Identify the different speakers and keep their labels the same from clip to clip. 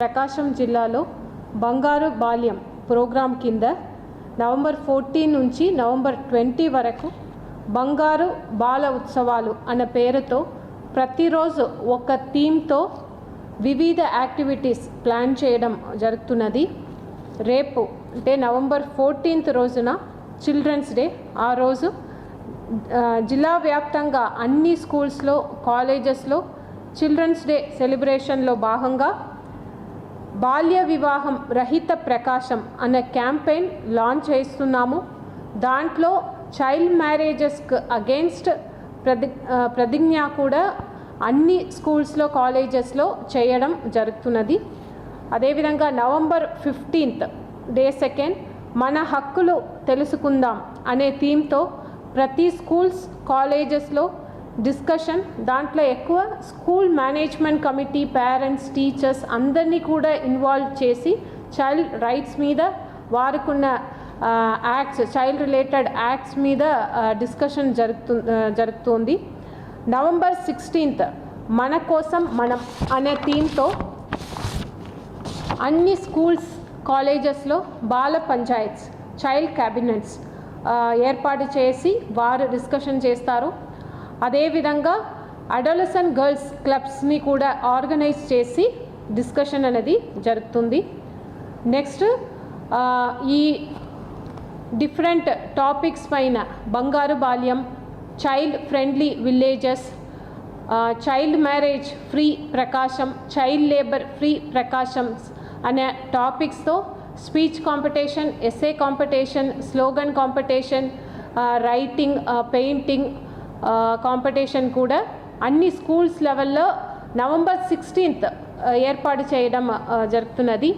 Speaker 1: ప్రకాశం జిల్లాలో బంగారు బాల్యం ప్రోగ్రాం కింద నవంబర్ ఫోర్టీన్ నుంచి నవంబర్ ట్వంటీ వరకు బంగారు బాల ఉత్సవాలు అన్న పేరుతో ప్రతిరోజు ఒక థీమ్తో వివిధ యాక్టివిటీస్ ప్లాన్ చేయడం జరుగుతున్నది. రేపు అంటే నవంబర్ ఫోర్టీన్త్ రోజున చిల్డ్రన్స్ డే. ఆ రోజు జిల్లా వ్యాప్తంగా అన్ని స్కూల్స్లో కాలేజెస్లో చిల్డ్రన్స్ డే సెలబ్రేషన్లో భాగంగా బాల్య వివాహం రహిత ప్రకాశం అనే క్యాంపెయిన్ లాంచ్ చేస్తున్నాము దాంట్లో చైల్డ్ మ్యారేజెస్కి అగేన్స్ట్ ప్రతి ప్రతిజ్ఞ కూడా అన్ని స్కూల్స్లో కాలేజెస్లో చేయడం జరుగుతున్నది. అదేవిధంగా నవంబర్ ఫిఫ్టీన్త్ డే సెకండ్ మన హక్కులు తెలుసుకుందాం అనే థీమ్తో ప్రతి స్కూల్స్ కాలేజెస్లో డిస్కషన్ దాంట్లో ఎక్కువ school management committee parents teachers అందరినీ కూడా ఇన్వాల్వ్ చేసి చైల్డ్ రైట్స్ మీద వారికున్న యాక్ట్స్ చైల్డ్ రిలేటెడ్ యాక్ట్స్ మీద డిస్కషన్ జరుగుతు జరుగుతుంది. నవంబర్ సిక్స్టీన్త్ మన కోసం మనం అనే థీమ్తో అన్ని స్కూల్స్ కాలేజెస్లో బాల పంచాయత్స్ చైల్డ్ క్యాబినెట్స్ ఏర్పాటు చేసి వారు డిస్కషన్ చేస్తారు. అదేవిధంగా అడోలసన్ గర్ల్స్ క్లబ్స్ని కూడా ఆర్గనైజ్ చేసి డిస్కషన్ అనేది జరుగుతుంది. నెక్స్ట్ ఈ డిఫరెంట్ టాపిక్స్ పైన బంగారు బాల్యం child friendly villages child marriage free Prakasam child labour free Prakasam అనే టాపిక్స్తో speech competition essay competition slogan competition writing painting competition కూడా అన్ని స్కూల్స్ లెవెల్లో నవంబర్ సిక్స్టీన్త్ ఏర్పాటు చేయడం జరుగుతున్నది.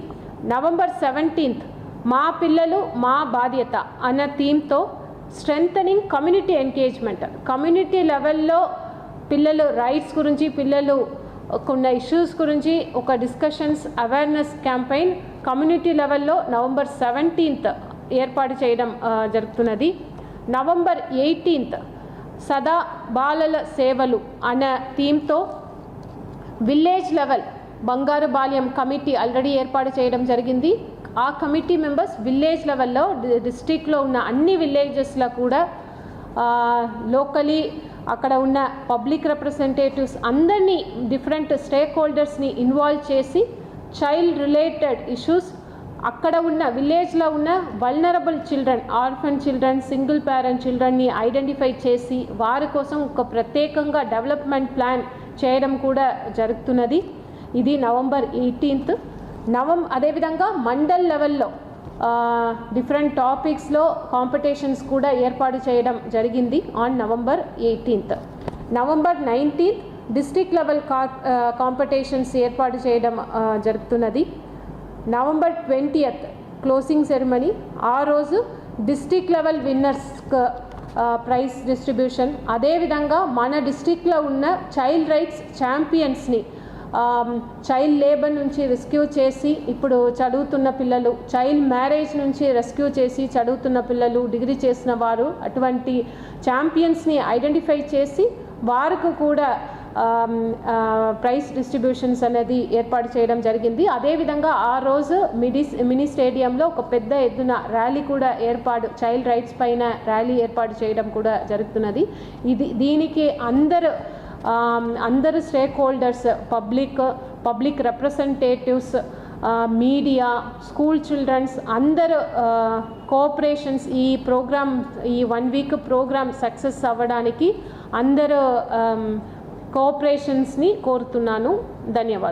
Speaker 1: నవంబర్ సెవెంటీన్త్ మా పిల్లలు మా బాధ్యత అన్న థీమ్తో స్ట్రెంథనింగ్ కమ్యూనిటీ ఎంగేజ్మెంట్ కమ్యూనిటీ లెవెల్లో పిల్లలు రైట్స్ గురించి పిల్లలు కొన్న ఇష్యూస్ గురించి ఒక డిస్కషన్స్ అవేర్నెస్ క్యాంపెయిన్ కమ్యూనిటీ లెవెల్లో నవంబర్ సెవెంటీన్త్ ఏర్పాటు చేయడం జరుగుతున్నది. నవంబర్ ఎయిటీన్త్ సదా బాలల సేవలు అనే థీమ్తో విలేజ్ లెవెల్ బంగారు బాల్యం కమిటీ ఆల్రెడీ ఏర్పాటు చేయడం జరిగింది. ఆ కమిటీ మెంబర్స్ విలేజ్ లెవెల్లో డిస్టిక్లో ఉన్న అన్ని విలేజెస్లో కూడా లోకలీ అక్కడ ఉన్న పబ్లిక్ రిప్రజెంటేటివ్స్ అందరినీ డిఫరెంట్ స్టేక్ హోల్డర్స్ని ఇన్వాల్వ్ చేసి చైల్డ్ రిలేటెడ్ ఇష్యూస్ అక్కడ ఉన్న విలేజ్లో ఉన్న vulnerable children orphan children single parent చిల్డ్రన్ని identify చేసి వారి కోసం ఒక ప్రత్యేకంగా డెవలప్మెంట్ ప్లాన్ చేయడం కూడా జరుగుతున్నది. ఇది నవంబర్ ఎయిటీన్త్ నవం అదేవిధంగా మండల్ లెవెల్లో డిఫరెంట్ టాపిక్స్లో కాంపిటీషన్స్ కూడా ఏర్పాటు చేయడం జరిగింది on November eighteenth November nineteenth district level కా కాంపిటీషన్స్ ఏర్పాటు చేయడం జరుగుతున్నది. November twentieth closing ceremony. ఆ రోజు district level winners prize distribution. అదేవిధంగా మన డిస్టిక్లో ఉన్న చైల్డ్ రైట్స్ ఛాంపియన్స్ని చైల్డ్ లేబర్ నుంచి రెస్క్యూ చేసి ఇప్పుడు చదువుతున్న పిల్లలు చైల్డ్ మ్యారేజ్ నుంచి రెస్క్యూ చేసి చదువుతున్న పిల్లలు డిగ్రీ చేసిన వారు అటువంటి ఛాంపియన్స్ని ఐడెంటిఫై చేసి వారికి కూడా ప్రైస్ డిస్ట్రిబ్యూషన్స్ అనేది ఏర్పాటు చేయడం జరిగింది. అదేవిధంగా ఆ రోజు మిడి మినీ స్టేడియంలో ఒక పెద్ద ఎత్తున ర్యాలీ కూడా ఏర్పాటు చైల్డ్ రైట్స్ పైన ర్యాలీ ఏర్పాటు చేయడం కూడా జరుగుతున్నది. ఇది దీనికి అందరు అందరు stakeholders public public representatives media school childrens అందరు కోఆపరేషన్స్ ఈ ప్రోగ్రామ్ ఈ వన్ వీక్ ప్రోగ్రామ్ సక్సెస్ అవ్వడానికి అందరు కోఆపరేషన్స్ని కోరుతున్నాను. ధన్యవాదాలు.